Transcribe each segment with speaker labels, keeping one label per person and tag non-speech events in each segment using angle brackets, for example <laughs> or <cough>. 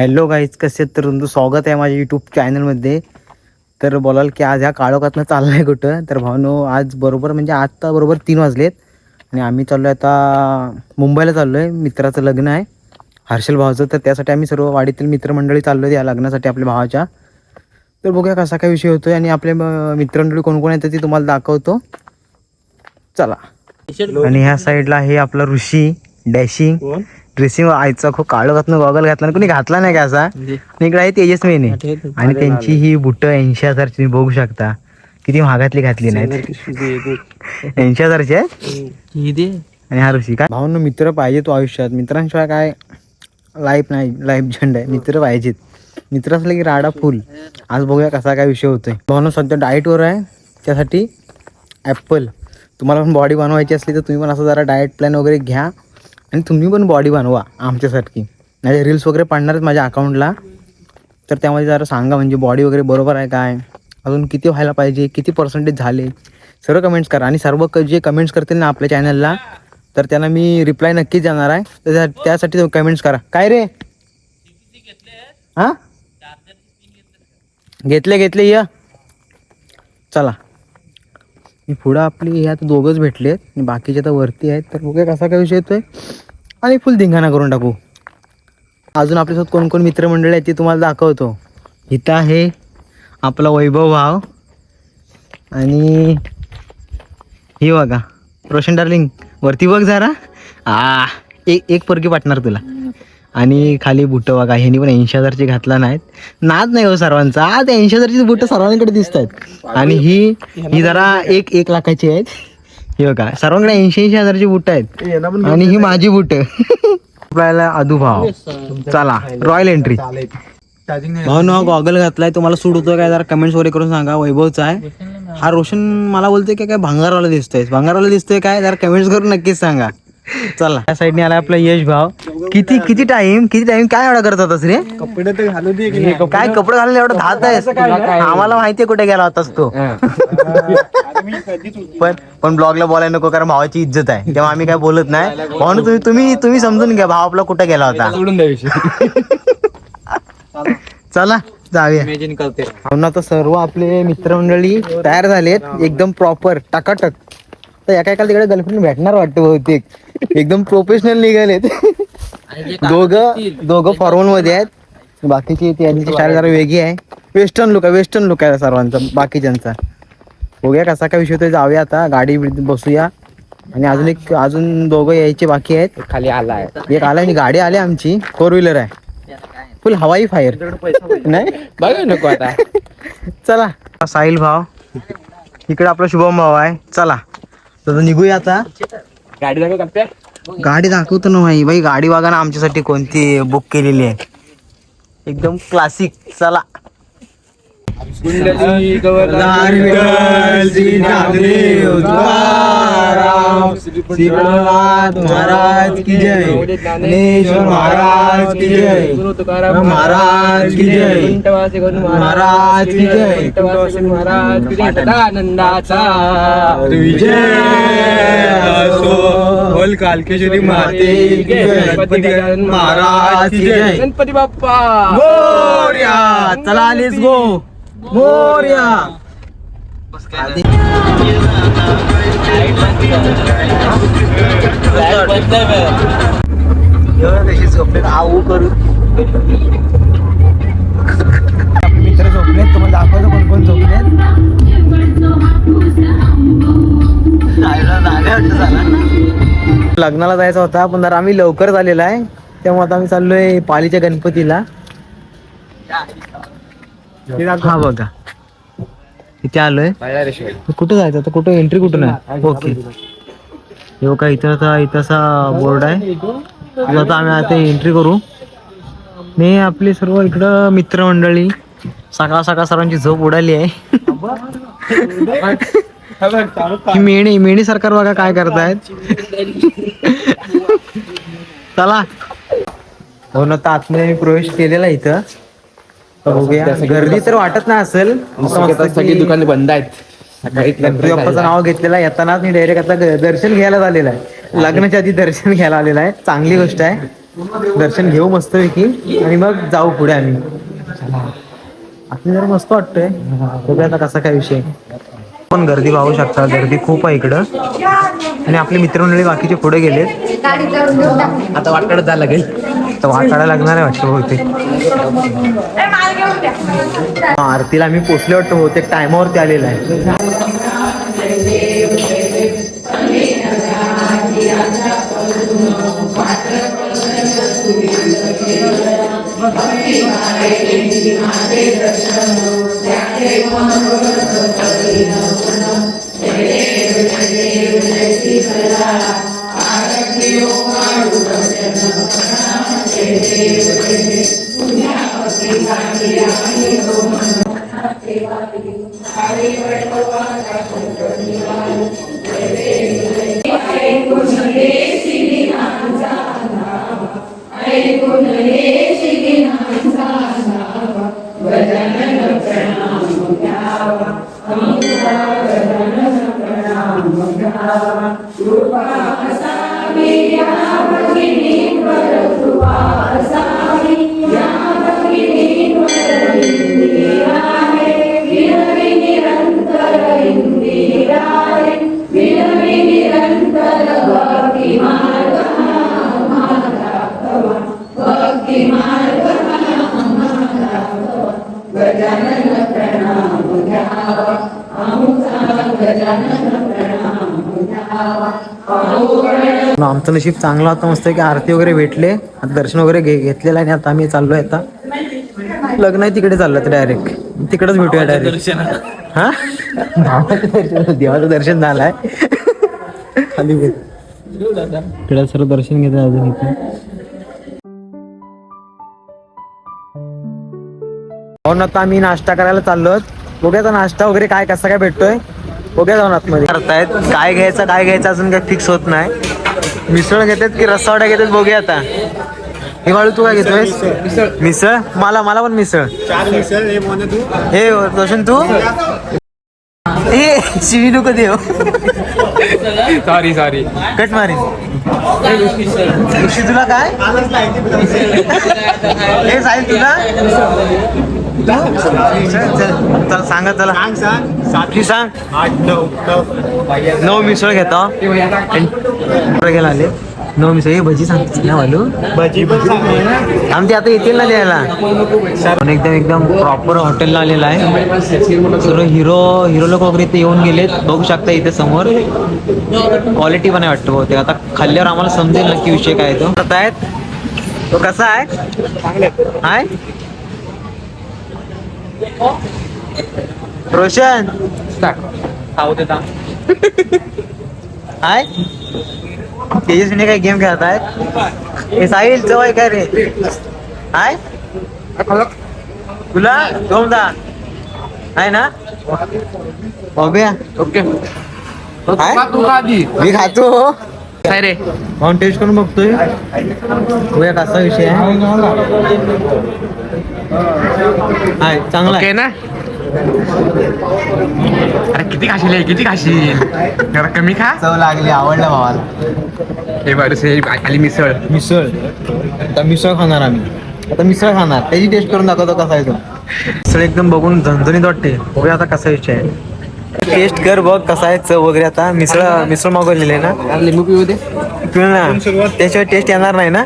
Speaker 1: Hello guys कसे आहेत तर तुमचं स्वागत आहे माझ्या यूट्यूब चॅनलमध्ये तर बोलाल की आज ह्या काळोखातनं चाललं आहे कुठं? तर भावनो आज बरोबर म्हणजे आत्ता बरोबर तीन वाजलेत. आणि आम्ही चाललो आहे आता मुंबईला चाललो आहे मित्राचं लग्न आहे. हर्षल भावाचं तर त्यासाठी आम्ही सर्व वाडीतील मित्रमंडळी चाललो आहे या लग्नासाठी आपल्या भावाच्या. तर बघूया कसा काय विषय होतोय आणि आपले मित्रमंडळी कोण कोण येतं ते तुम्हाला दाखवतो. चला. आणि ह्या साईडला आहे आपला ऋषी डॅशिंग. ड्रेसिंग आईचा खूप काळं घातलं गॉगल घातला आणि कोणी घातला नाही का असा? आणि इकडे आहे तेजस्वीने. आणि त्यांची ही बुट ऐंशी हजारची तुम्ही बघू शकता. किती महागातली घातली नाहीत ऐंशी हजारची आहे? आणि हा ऋषी काय भावनो मित्र पाहिजे तो आयुष्यात. मित्रांशिवाय काय लाईफ नाही. लाईफ झंड आहे. मित्र पाहिजेत. मित्र असले की राडा फुल. आज बघूया कसा काय विषय होतोय. भावनो सध्या डाएटवर आहे. त्यासाठी ॲपल तुम्हाला पण बॉडी बनवायची असली तर तुम्ही पण असं जरा डाएट प्लॅन वगैरे घ्या. आणि तुम्ही पण बॉडी बनवा आमच्यासारखी. नाही रील्स वगैरे पाडणारच माझ्या अकाउंटला तर त्यामध्ये जरा सांगा म्हणजे बॉडी वगैरे बरोबर आहे काय? अजून किती व्हायला पाहिजे? किती पर्सेंटेज झाले? सर्व कमेंट्स करा. आणि सर्व जे कमेंट्स करतील ना आपल्या चॅनलला तर त्यांना मी रिप्लाय नक्कीच देणार आहे. तर त्यासाठी कमेंट्स करा. काय रे? हां? घेतले घेतले या. चला. मी पुढं आपली ह्यात दोघंच भेटले आणि बाकीचे तर वरती आहेत. तर बघूया कसा काय विषय येतो आहे आणि फुल धिंगाणा करून टाकू. अजून आपल्यासोबत कोण कोण मित्रमंडळी आहेत ते तुम्हाला दाखवतो. इथं आहे आपला वैभव भाव. आणि हे बघा रोशन डार्लिंग वरती बघ जरा. आ एक एक परकी पाटणार तुला. आणि खाली बुटं बघा ह्यांनी पण ऐंशी हजारची घातला नाहीत. नाद नाही हो सर्वांचा. आज ऐंशी हजारची बुट सर्वांकडे दिसत आहेत आणि ही ही जरा एक एक लाखाची आहेत. ही बघा सर्वांकडे ऐंशी ऐंशी हजारची बुट आहेत. आणि ही माझी बुट. आपल्याला अदुभाव चला रॉयल एंट्री भाऊ ना गॉगल घातलाय. तुम्हाला सूट होतोय काय जरा कमेंट्स वगैरे करून सांगा. वैभवचा आहे. हा रोशन मला बोलतोय काय काय भांगारवाला दिसतोय. भांगारवाला दिसतोय काय जरा कमेंट्स करून नक्कीच सांगा. चला त्या साईडने आला आपला यश भाव किती किती टाइम किती टाइम काय एवढा करत होतास रे?
Speaker 2: कपडे तर घालू दे
Speaker 1: काय कपडे घालले एवढं धात आहेस? आम्हाला माहितीये कुठे गेला होतास तो. <laughs> पण पण ब्लॉगला बोलायला नको कारण भावाची इज्जत आहे. तेव्हा आम्ही काय बोलत नाही. म्हणून तुम्ही तुम्ही तुम्ही समजून घ्या भाव आपला कुठे गेला होता.
Speaker 2: सोडून द्या विषय. <laughs>
Speaker 1: चला जाऊया.
Speaker 2: इमॅजिन करते.
Speaker 1: म्हणून आता सर्व आपले मित्रमंडळी तयार झालेत. एकदम प्रॉपर टकाटक. तर एका एका तिकडे गर्लफ्रेंड भेटणार वाटतं बहुतेक. एकदम प्रोफेशनल निघालेत दोघं दोघं फॉर्मलमध्ये आहेत. बाकीची त्यांची स्टाईल जरा वेगळी आहे. वेस्टर्न लुक आहे वेस्टर्न लुक आहे सर्वांचा बाकीच्यांचा. बघूया कसा काय विषय होतोय जाऊया आता गाडी बसूया. आणि अजून एक अजून दोघं यायचे बाकी आहेत.
Speaker 2: खाली आलाय
Speaker 1: एक आला आणि गाडी आली आमची. फोर व्हीलर आहे. फुल हवाई फायर नाही?
Speaker 2: बघा नको आता.
Speaker 1: चला. साहिल भाव इकडे आपला शुभम भाव आहे. चला. तर निघूया आता.
Speaker 2: गाडी दाखव
Speaker 1: गाडी दाखवतो ना भाई. भाई गाडी बघा ना आमच्यासाठी कोणती बुक केलेली आहे. एकदम क्लासिक चला. महाराज की जय ज्ञानेश्वर महाराज की जय महाराज की जय महाराज की जय
Speaker 2: महाराज की
Speaker 1: विजय असो कालकेश्वरी माते गणपती महाराज की जय
Speaker 2: गणपती बाप्पा.
Speaker 1: मोर्या चला लेट्स गो. मोर्या. कशी झोपले आऊ करू मित्र झोपलेत तुम्हाला दाखवतो कोण कोण झोपले लग्नाला जायचा होता पण जरा आम्ही लवकर झालेला आहे. त्यामुळे आता आम्ही चाललोय पालीच्या गणपतीला. हा बघा. इथे आलोय. कुठं जायचं? आता कुठं एंट्री कुठून आहे? ओके हे बघा इथं असा इथं असा बोर्ड आहे. आता आम्ही आता एंट्री करू. मी आपली सर्व इकडं मित्रमंडळी सकाळ सकाळ सर्वांची झोप उडाली आहे. ही मेणी मेणी सरकार बघा काय करतायत. चला. हो ना आतमध्ये मी प्रवेश केलेला इथं. तर बघूया गर्दी तर वाटत नाही असेल असं मस्त
Speaker 2: सगळी दुकाने बंद आहेत.
Speaker 1: गणपती बाप्पाचं नाव घेतलेलं आहे. येतानाच मी डायरेक्ट आता दर्शन घ्यायला झालेलं आहे. लग्नाच्या आधी दर्शन घ्यायला आलेलं आहे. चांगली गोष्ट आहे. दर्शन घेऊ मस्तपैकी. आणि मग जाऊ पुढे आम्ही. आपली जरा मस्त वाटतंय. बघूया आता कसा काय विषय पण गर्दी पाहू शकता. गर्दी खूप आहे इकडं. आणि आपले मित्रमंडळी बाकीचे पुढे गेलेत.
Speaker 2: आता वाटकडे जायला लागेल.
Speaker 1: तर काढायला लागणार आहे वाटतं बहुतेक. आरतीला आम्ही पोचले वाटतं बहुतेक टायमावरती आलेला आहे. पण आमचं नशीब चांगलं होतं मस्त की आरती वगैरे भेटले. आता दर्शन वगैरे घे घेतलेलं आहे आणि आता आम्ही चाललोय आता. लग्न आहे तिकडे चाललं तर डायरेक्ट तिकडेच भेटूया डायरेक्ट हा भावाचं दर्शन देवाचं दर्शन झालंय. खाली इकडे सर्व दर्शन घेत अजून इथे. जाऊन आता आम्ही नाश्ता करायला चाललो बघूया नाश्ता वगैरे काय कसा काय भेटतोय. बघूया जाऊन आतमध्ये. करतायत. काय घ्यायचं काय घ्यायचं अजून काही फिक्स होत नाही. मिसळ घेतात की रस्सावड्या घेतात बघूया आता. हे बाळू तू काय घेतोय मिसळ. मला मला पण मिसळ.
Speaker 3: चार मिसळ हे
Speaker 1: हे रोशन तू? हे शिवी नको देव
Speaker 2: सॉरी सॉरी
Speaker 1: कट ऋषी तुला काय? हे साहिल तुला? चल, सांगा चला.
Speaker 3: सांग सांग. सात
Speaker 1: ती सांग.
Speaker 3: आठ नऊ नऊ.
Speaker 1: नऊ मिसळ घेतो. गेला आले. नऊ मिसळ हे भजी सांगते ना वालू?
Speaker 3: भजी पण सांग.
Speaker 1: आमचे आता येतील ना द्यायला. एकदम एकदम प्रॉपर हॉटेलला आलेला आहे. सर्व हिरो हिरो लोक वगैरे इथे येऊन गेलेत. बघू शकता इथे समोर. क्वालिटी पण आहे वाटतं बहुतेक. आता खाल्ल्यावर आम्हाला समजेल नक्की विषय काय आहे तो. करतायत तो कसा आहे? हाय रोशन. हाय तेजस्वीने काय गेम खेळत आहेत. हे साहिल जवळ काय रे? हाय तुला दोनदा आहे ना? बघूया.
Speaker 2: ओके
Speaker 1: मी खातो.
Speaker 2: काय रे?
Speaker 1: म्हणून टेस्ट करून बघतोय. बघूया कसा विषय आहे. हाय चांगला आहे.
Speaker 2: ना? अरे किती खाशील हे? किती खाशील? जरा कमी खा.
Speaker 1: चव लागली आवडला भावाला.
Speaker 2: हे बरं खाली मिसळ.
Speaker 1: मिसळ. आता मिसळ खाणार आम्ही. आता मिसळ खाणार. त्याची टेस्ट करून दाखवतो कसा आहे तो. मिसळ एकदम बघून झणझणीत वाटते. बघूया आता कसा विषय आहे. टेस्ट कर बघ कसा आहे चव वगैरे आता. मिसळ मिसळ मागवलेली आहे ना.
Speaker 2: लिंबू पिऊ दे
Speaker 1: पिऊ ना त्याशिवाय टेस्ट येणार नाही ना?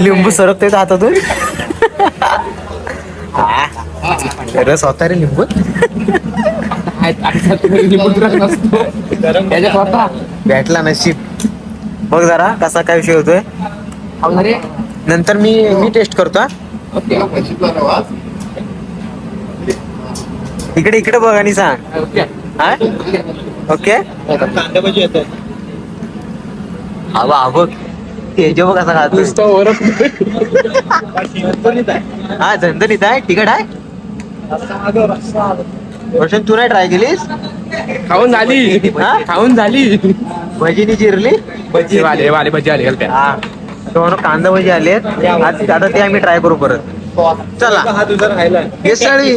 Speaker 1: लिंबू सरकतोय हातातून. रस होता रे लिंबू. भेटला नशीब. बघ जरा कसा काय विषय होतोय. नंतर मी मी टेस्ट करतो हा. इकडे इकडे बघ आणि सांग.
Speaker 2: ओके.
Speaker 1: हा? ओके?
Speaker 3: कांदा भजी येतात
Speaker 1: हा बा हा बघ कसा खातो हा झणझणीत आहे तिकट आहे? रोशन तू नाही ट्राय केलीस?
Speaker 2: खाऊन झाली.
Speaker 1: हा?
Speaker 2: खाऊन झाली.
Speaker 1: भजीनी चिरली?
Speaker 2: भजी. वाले वाले भजी आले
Speaker 1: हा. कांदा भजी आलेत. आज आता ते आम्ही ट्राय करू परत. चला.
Speaker 3: हा
Speaker 1: साळी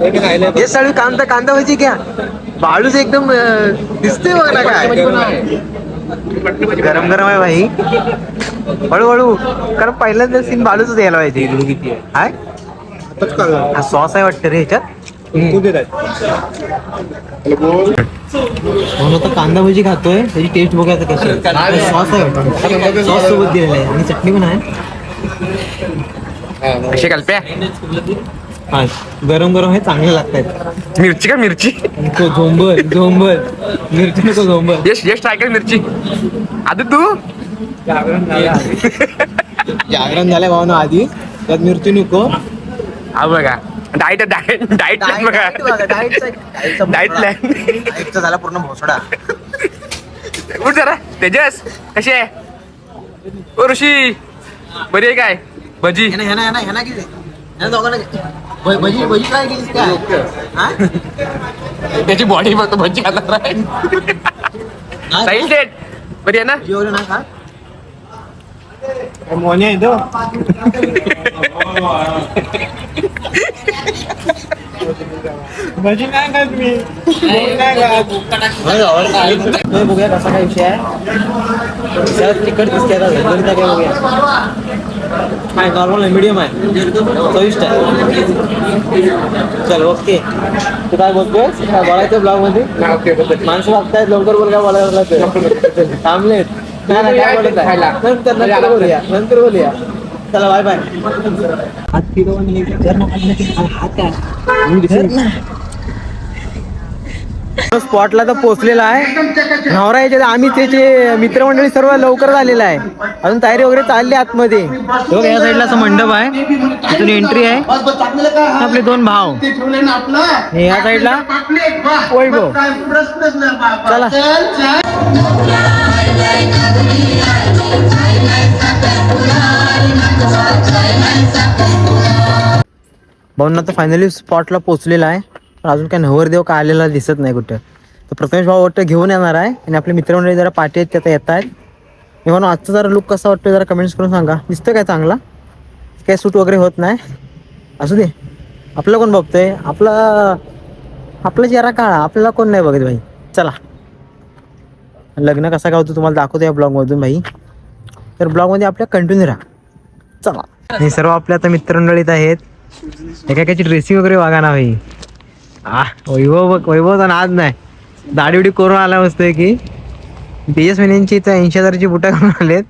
Speaker 1: हे साळी कांदा कांदा भजी घ्या बाळूच एकदम दिसते बघ ना काय? गरम गरम आहे भाई. हळूहळू कारण पहिल्यांदा सीन बालूच यायला पाहिजे.
Speaker 3: किती आहे
Speaker 1: हाय? हा सॉस आहे वाटतं रे ह्याच्यात. म्हणून आता कांदा भजी खातोय. त्याची टेस्ट बघायचं कशी सॉस आहे सॉस सोबत दिलेलं आहे. आणि चटणी पण आहे.
Speaker 2: कशी कल्प्या
Speaker 1: हा गरम गरम हे चांगले लागतात
Speaker 2: मिरची का मिरची?
Speaker 1: नको झोंबल झोंबल. मिरची नको झोंबल.
Speaker 2: यश यश ट्राय कर मिरची. आधी तू?
Speaker 1: जागरण झालंय भावना आधी. त्यात मिरची नको.
Speaker 2: हा बघा. डाईट डाईट डाईट बघा. डाईट प्लॅन
Speaker 1: डाएटचा झाला पूर्ण भोसडा.
Speaker 2: उठ जरा. तेजस कशी आहे? ओ ऋषी. बरी आहे काय? भजी.
Speaker 1: ह्याना ह्याना ह्याना ह्याना किती ह्याना दोघांना किती? भ- भजी भजी काय केलीस काय हा?
Speaker 2: त्याची बॉडी बघ भजी खाणार आहे
Speaker 1: नाही?
Speaker 2: साईल डेट बरी आहे ना?
Speaker 1: भजी वगैरे नाही खा.
Speaker 3: मोन्या आहे तो भजी नाही खात मी नाही खात
Speaker 1: तो बघूया कसा काय विषय आहे सर तिकट दिसते आता काय बघूया काय नॉर्मल आहे मीडियम आहे चविष्ट आहे चल ओके तू काय बोलतोय काय बोलायचं ब्लॉगमध्ये माणसं बघतायत लवकर बोल काय बोलायला थांबलेत नाही काय बोलत नंतर नंतर बोलूया नंतर बोलूया चला बाय बाय हात फिरव आणि हे कर ना, हात काय स्पॉटला तर पोहोचलेला आहे. नवरा याच्यात आम्ही त्याचे मित्रमंडळी सर्व लवकर झालेला आहे. अजून तयारी वगैरे चालली आतमध्ये. या साईडला असं मंडप आहे. तिथून एंट्री आहे. आपले दोन भाव. या साईडला वैभव. चला. भाऊंना तर फायनली स्पॉटला पोहोचलेला आहे. पण अजून काय नवरदेव का आलेला दिसत नाही कुठं. तर प्रथमेश भाऊ वाटतं घेऊन येणार आहे. आणि आपले मित्रमंडळी जरा पाठी आहेत त्यात येत आहेत. मी म्हणून आजचा जरा लुक कसा वाटतो जरा कमेंट्स करून सांगा. दिसतं काय चांगला? काय सूट वगैरे होत नाही. असू दे. आपलं कोण बघतोय? आपला आपलं चेहरा काळा. आपल्याला कोण नाही बघत भाई? चला. लग्न कसा काय होतं तुम्हाला दाखवतो या ब्लॉगमधून भाई. तर ब्लॉगमध्ये आपल्या कंटिन्यू राहा. चला. हे सर्व आपल्या आता मित्रमंडळीत आहेत. एका ड्रेसिंग वगैरे वागा ना भाई. वैभव बघ वैभव तर आज नाही. दाढी उडी करून आला मस्त की तेजस महिन्यांची तर ऐंशी हजारची बुटा करून आलेत.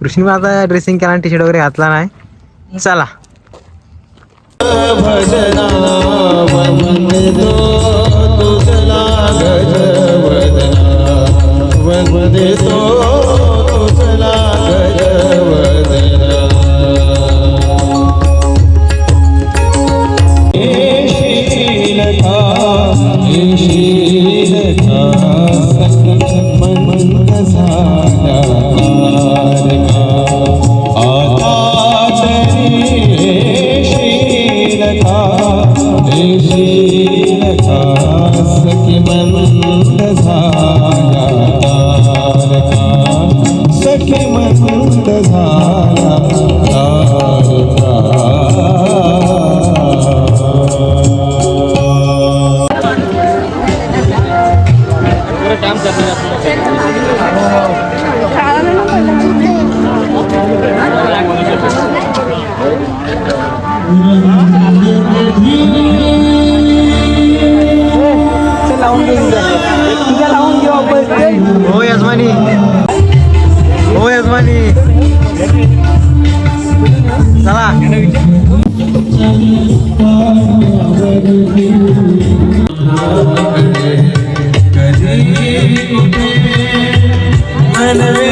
Speaker 1: कृष्ण माझा ड्रेसिंग केला टी शर्ट वगैरे घातला नाही. चला. भजना
Speaker 4: तुला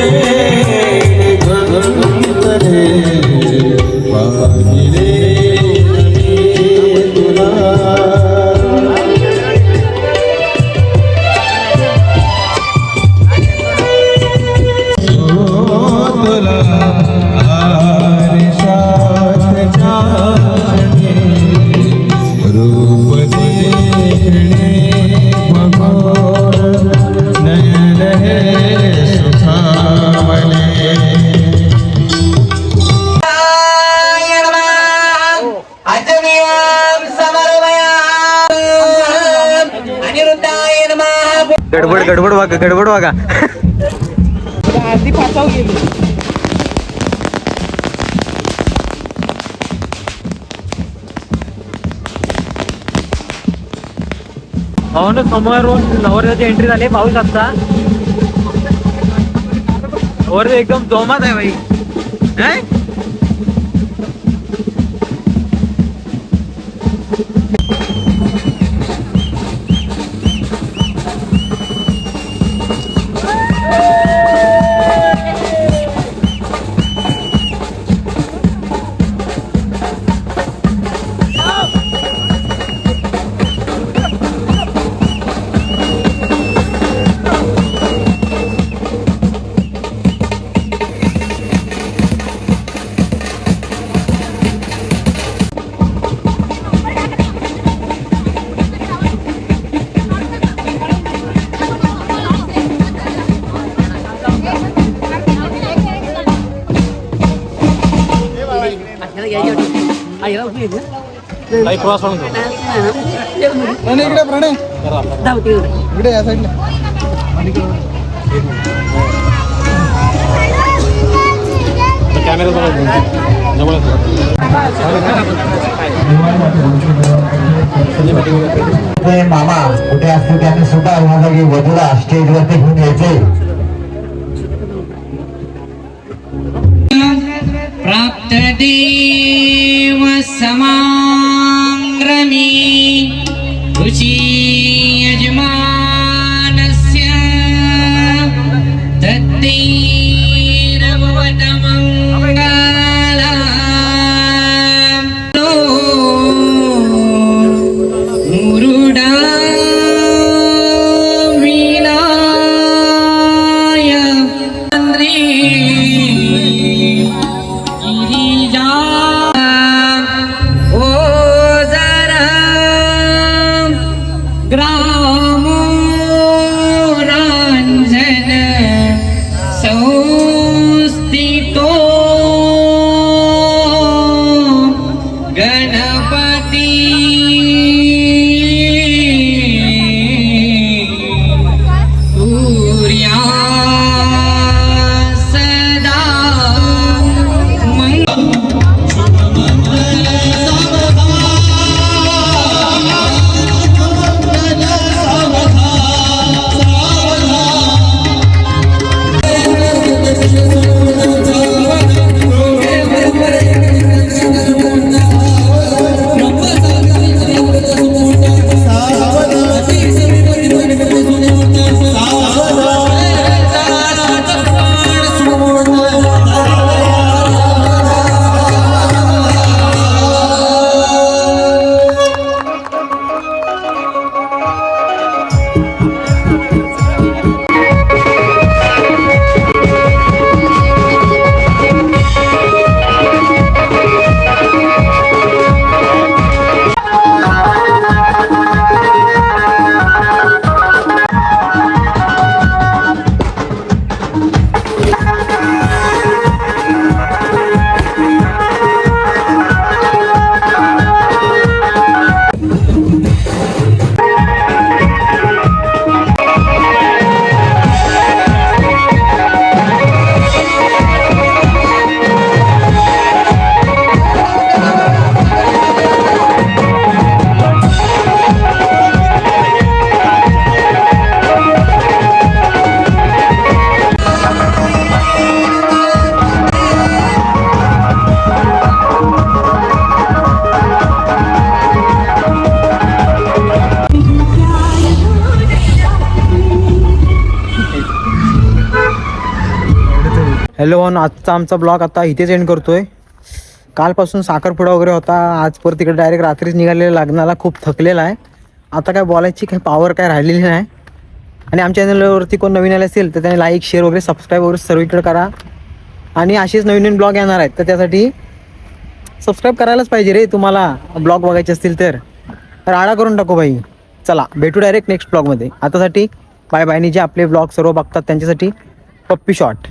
Speaker 1: बघा गडबड बघा.
Speaker 3: भाऊन समोर नवऱ्याची एंट्री झाली पाऊस आता एकदम जोमात आहे भाई काही प्रवास
Speaker 1: इकडे प्रणय. इकडे या साईडला
Speaker 5: ते मामा कुठे असतील त्यांनी सुद्धा जागी वधूला स्टेजवरती घेऊन यायचे.
Speaker 6: प्राप्तदेव समाङ्ग्रमी गणपती
Speaker 1: हॅलो वन आजचा आमचा ब्लॉग आता इथेच एंड करतोय. कालपासून साखरपुडा वगैरे होता आज परत तिकडे डायरेक्ट रात्रीच निघालेला लग्नाला खूप थकलेला आहे. आता काय बोलायची काही पॉवर काय राहिलेली नाही. आणि आमच्या चॅनलवरती कोण नवीन आले असेल तर त्याने लाईक शेअर वगैरे सबस्क्राईब वगैरे सर्वीकडे करा. आणि असेच नवीन नवीन ब्लॉग येणार आहेत तर त्यासाठी सबस्क्राईब करायलाच पाहिजे रे तुम्हाला. ब्लॉग बघायचे असतील तर. राडा करून टाकू भाई. चला भेटू डायरेक्ट नेक्स्ट ब्लॉगमध्ये आतासाठी बाय बायनी जे आपले ब्लॉग सर्व बघतात त्यांच्यासाठी पप्पी शॉट